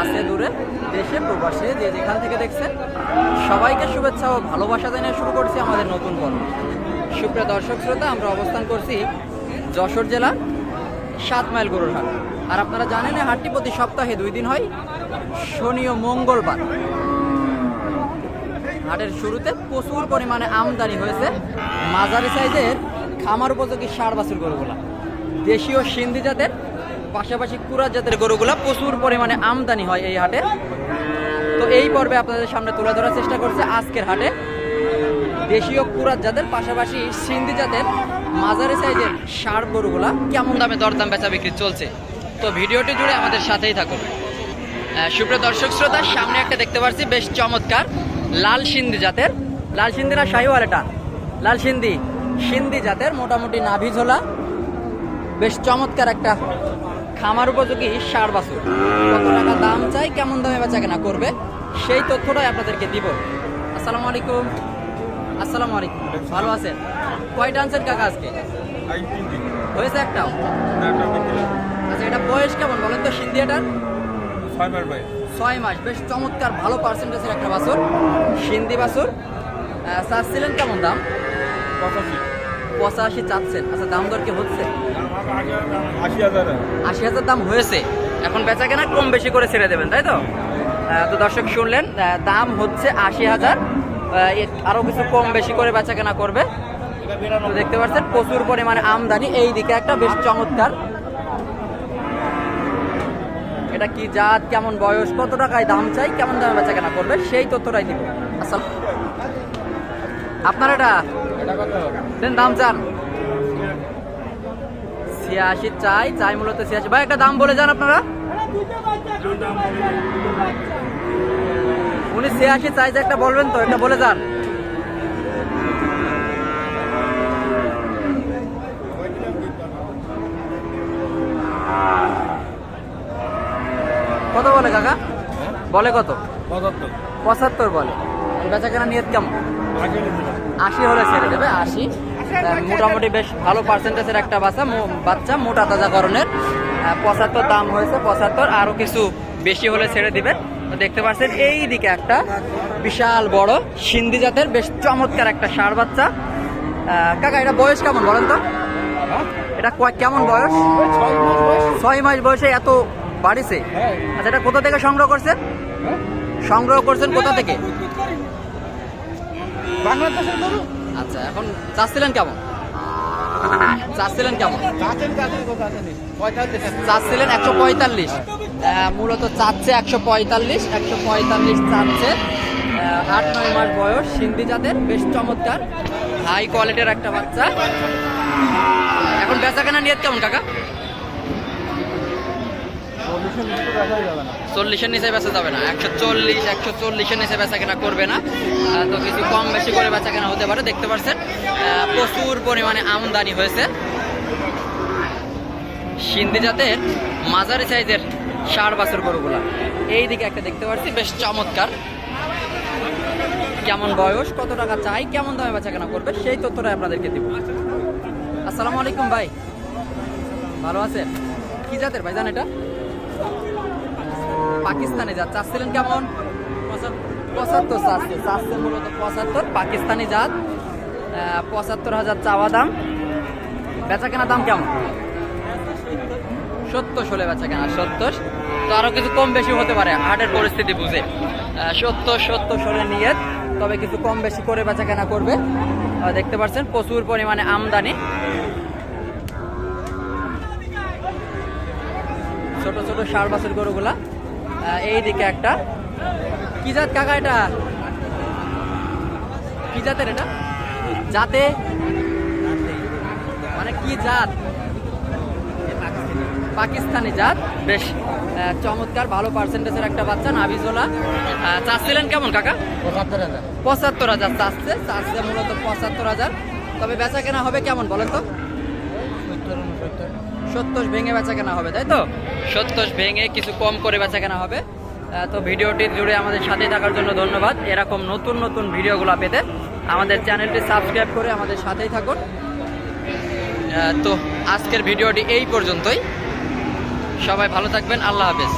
কাছে দূরে, দেশে, প্রবাসে, যে যেখান থেকে দেখছেন সবাইকে শুভেচ্ছা ও ভালোবাসা জানিয়ে শুরু করছি আমাদের নতুন পর্ব। সুপ্রিয় দর্শক শ্রোতা, আমরা অবস্থান করছি যশোর জেলা সাত মাইল গরুর হাট। আর আপনারা জানেন, এই হাটটি প্রতি সপ্তাহে দুই দিন হয়, শনি ও মঙ্গলবার। হাটের শুরুতে প্রচুর পরিমাণে আমদানি হয়েছে। মাঝারি সাইজের খামার উপযোগী ষাড় বাছুর গরুগুলা। দেশীয় সিন্ধি জাতের পাশাপাশি কুরাত জাতের গরুগুলা প্রচুর পরিমাণে আমদানি হয় এই হাটে। তো এই পর্বে আপনাদের সামনে তুলে ধরার চেষ্টা করছে আজকের হাটে। দেশীয় কুরাত জাতের, পাশাপাশি সিন্ধি জাতের, মাঝারি সাইজের ষাড় গরুগুলা কেমন দামে দরদাম বেচা বিক্রি চলছে? তো ভিডিওটি জুড়ে আমাদের সাথেই থাকুন। সুপ্রিয় দর্শক শ্রোতা, সামনে একটা দেখতে পাচ্ছি বেশ চমৎকার লাল সিন্ধি জাতের। লাল সিন্ধি না শাহিওয়াল এটা? লাল সিন্ধি। সিন্ধি জাতের, মোটামুটি নাভি ঝোলা। বেশ চমৎকার একটা খামার উপযোগী সার বাছুর। কত টাকা দাম চাই কেমন দামে বেচা কেনা করবে সেই তথ্যটাই আপনাদেরকে দিব। আসসালামু আলাইকুম। আসসালামু আলাইকুম। ভালো আছেন? কয়টা আনছেন কাকা আজকে? হয়েছে একটাও? আচ্ছা এটা বয়স কেমন বলেন তো সিন্ধি এটার ছয় মাস। বেশ চমৎকার ভালো পার্সেন্টেজের একটা বাছুর। সিন্ধি বাছুর। চাচ্ছিলেন কেমন দাম? পঁচাশি। চাচ্ছেন। আচ্ছা দাম দর কি হচ্ছে? আশি হাজার। দাম হয়েছে। এখন বেচা কেনা কম বেশি করে ছেড়ে দেবেন তাই তো? তো দর্শক শুনলেন দাম হচ্ছে আশি হাজার। আরও কিছু কম বেশি করে বেচা কেনা করবে। তো দেখতে পাচ্ছেন প্রচুর পরিমাণে আমদানি। এই দিকে একটা বেশ চমৎকার। এটা কি জাত কেমন বয়স কত টাকায় দাম চাই কেমন দামে বেচা কেনা করবে সেই তথ্যটাই দিব আসসালাম আপনার এটা? দেন দাম চান। ছিয়াশি চাই চাই মূলত ছিয়াশি। ভাই একটা দাম বলে যান আপনারা। উনি ছিয়াশি চাই যে একটা বলবেন তো এটা বলে যান। কত বলে কাকা? বলে কত? পঁচাত্তর। বলে। বেচা কেনা নিয়ত কেমন? আশি হলে ছেড়ে দেবে আশি। মোটামুটি বেশ ভালো পার্সেন্টেজের একটা বাচ্চা বাচ্চা মোটা তাজা করণের পঁচাত্তর দাম হয়েছে পঁচাত্তর। আরও কিছু বেশি হলে ছেড়ে দিবেন তো দেখতে পাচ্ছেন এই দিকে একটা বিশাল বড় সিন্ধি জাতের বেশ চমৎকার একটা ষাঁড় বাচ্চা। কাকা এটা বয়স কেমন বলেন তো? এটা কেমন বয়স? ছয় মাস বয়সে এত বাড়িছে? আচ্ছা এটা কোথা থেকে সংগ্রহ করছেন? সংগ্রহ করছেন কোথা থেকে? বাংলাদেশের গরু? আচ্ছা এখন চাচ্ছিলেন কেমন? চাচ্ছিলেন কেমন? চাচ্ছিলেন একশো পঁয়তাল্লিশ। মূলত চাচ্ছে একশো পঁয়তাল্লিশ একশো পঁয়তাল্লিশ চাচ্ছে। আট নয় মাস বয়স সিন্ধি জাতের বেশ চমৎকার। হাই কোয়ালিটির একটা বাচ্চা। এখন বেচা কেনা নিয়ত কেমন কাকা? চল্লিশের নিচে বেচা যাবে না। একশো চল্লিশ, একশো চল্লিশের নিচে বেচা কেনা করবে না। তো কিছু কম বেশি করে বেচা কেনা হতে পারে, দেখতে পাচ্ছেন প্রচুর পরিমাণে আমদানি হয়েছে। সিন্ধি জাতের মাঝারি সাইজের ষাড় বাছুর গরুগুলা। এই দিকে একটা দেখতে পাচ্ছি বেশ চমৎকার। কেমন বয়স, কত টাকা চাই, কেমন দামে বেচা কেনা করবে, সেই তথ্যটা আপনাদেরকে দিব। আসসালামু আলাইকুম ভাই। ভালো আছেন? কি জাতের ভাই জান এটা? পাকিস্তানি জাত চাচ্ছিলেন কেমন? পঁচাত্তর চাচ্ছে চাচ্ছে মূলত পঁচাত্তর। পাকিস্তানি জাত পঁচাত্তর হাজার চাওয়া দাম। বেচা কেনা দাম কেমন? সত্তর ষোলো বেচা কেনা সত্তর। তো আরও কিছু কম বেশি হতে পারে, হাটের পরিস্থিতি বুঝে। সত্তর সত্তর ষোলো নিয়ে তবে কিছু কম বেশি করে বেচা কেনা করবে দেখতে পাচ্ছেন, প্রচুর পরিমাণে আমদানি। ছোট ছোট সার বাছুর গরুগুলা। এই দিকে একটা। কি জাত কাকা এটা? কি জাতের এটা? জাতে? মানে কি জাত? পাকিস্তানি। জাত। বেশ। আহ, চমৎকার ভালো পার্সেন্টেজের একটা বাচ্চা নাভিজোলা। চাচ্ছিলেন কেমন কাকা? পঁচাত্তর হাজার। পঁচাত্তর হাজার চাচ্ছে। চাচ্ছে মূলত পঁচাত্তর হাজার। তবে বেচা কেনা হবে কেমন বলেন তো? সত্তর ভেঙে বেচা কেনা হবে, তাই তো? সত্তর ভেঙে কিছু কম করে বেচা কেনা হবে তো ভিডিওটি জুড়ে আমাদের সাথে থাকার জন্য ধন্যবাদ। এরকম নতুন নতুন ভিডিওগুলো পেতে আমাদের চ্যানেলটি সাবস্ক্রাইব করে আমাদের সাথেই থাকুন। তো আজকের ভিডিওটি এই পর্যন্তই। সবাই ভালো থাকবেন। আল্লাহ হাফেজ।